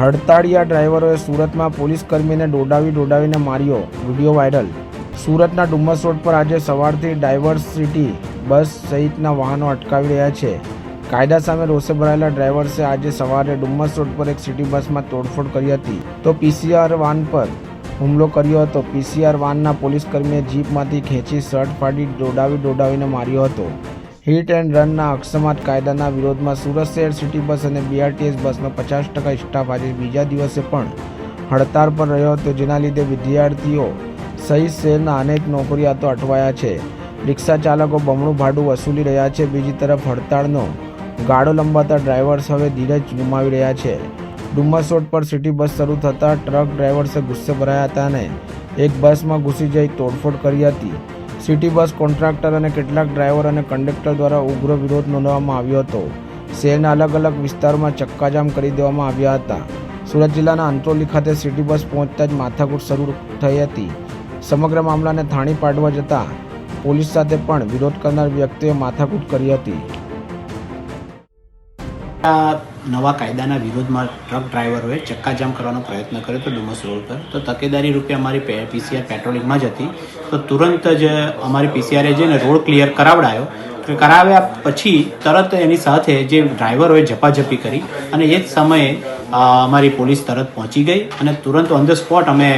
હડતાળિયા ડ્રાઈવરોએ સુરતમાં પોલીસ કર્મીને દોડાવી દોડાવીને માર્યો. Video viral. સુરતના ડુમ્મસ રોડ પર આજે સવારથી ડાયવર્સિટી બસ સહિતના વાહનો અટકાવી રહ્યા છે. કાયદા સામે રોષે ભરાયેલા ડ્રાઈવર્સે આજે સવારે ડુમ્મસ રોડ પર એક સિટી બસમાં તોડફોડ કરી હતી. તો પીસીઆર વાન પર હુમલો કર્યો હતો. પીસીઆર વાનના પોલીસકર્મીએ જીપમાંથી ખેંચી શર્ટ ફાડી દોડાવી દોડાવીને માર્યો હતો. હિટ એન્ડ રનના અકસ્માત કાયદાના વિરોધમાં સુરત શહેર સિટી બસ અને બીઆરટીએસ બસનો પચાસ ટકા સ્ટાફ આજે બીજા દિવસે પણ હડતાળ પર રહ્યો હતો, જેના લીધે વિદ્યાર્થીઓ સહિત શહેરના અનેક નોકરિયાતો અટવાયા છે. રિક્ષા ચાલકો બમણું ભાડું વસૂલી રહ્યા છે, બીજી તરફ હડતાળનો ગાળો લંબાતા ડ્રાઈવર્સ હવે ધીરજ ગુમાવી રહ્યા છે. ડુમ્મસ રોડ પર સિટી બસ શરૂ થતાં ટ્રક ડ્રાઈવર્સે ગુસ્સે ભરાયા હતા અને એક બસમાં ઘૂસી જઈ તોડફોડ કરી હતી. સિટી બસ કોન્ટ્રાક્ટર અને કેટલાક ડ્રાઈવર અને કંડક્ટર દ્વારા ઉગ્ર વિરોધ નોંધવામાં આવ્યો હતો. શહેરના અલગ અલગ વિસ્તારોમાં ચક્કાજામ કરી દેવામાં આવ્યા હતા. સુરત જિલ્લાના અંત્રોલી ખાતે સિટી બસ પહોંચતા જ માથાકૂટ શરૂ થઈ હતી. સમગ્ર મામલાને થાણી પાડવા જતાં પોલીસ સાથે પણ વિરોધ કરનાર વ્યક્તિએ માથાકૂટ કરી હતી. નવા કાયદાના વિરોધમાં ટ્રક ડ્રાઈવરોએ ચક્કાજામ કરવાનો પ્રયત્ન કર્યો હતો ડુમસ રોડ પર. તો તકેદારી રૂપે અમારી પીસીઆર પેટ્રોલિંગમાં જ હતી. તો તુરંત જ અમારી પીસીઆરે જઈને રોડ ક્લિયર કરાવડાયો કરાવ્યા પછી તરત એની સાથે જે ડ્રાઈવરોએ ઝપાઝપી કરી અને એ જ સમયે અમારી પોલીસ તરત પહોંચી ગઈ અને તુરંત ઓન ધ સ્પોટ અમે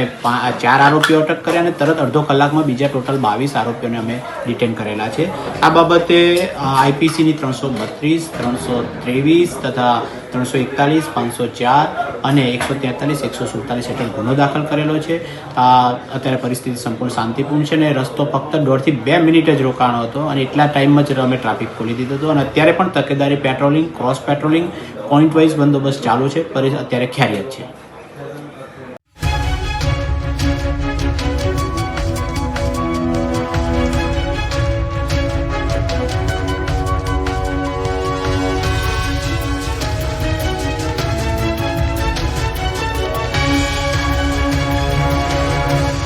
ચાર આરોપીઓ અટક કર્યા અને તરત અડધો કલાકમાં બીજા ટોટલ બાવીસ આરોપીઓને અમે ડિટેન કરેલા છે. આ બાબતે આઈપીસીની ત્રણસો બત્રીસ, ત્રણસો ત્રેવીસ તથા ત્રણસો એકતાલીસ, પાંચસો ચાર અને એકસો તેતાલીસ, એકસો સુડતાલીસ હેઠળ ગુનો દાખલ કરેલો છે. અત્યારે પરિસ્થિતિ સંપૂર્ણ શાંતિપૂર્ણ છે અને રસ્તો ફક્ત દોઢથી બે મિનિટ જ રોકાણો હતો અને એટલા ટાઈમમાં જ અમે ટ્રાફિક ખોલી દીધો હતો અને અત્યારે પણ તકેદારી patrolling cross patrolling point wise બંદોબસ્ત ચાલુ છે પર અત્યારે ખેરિયત છે.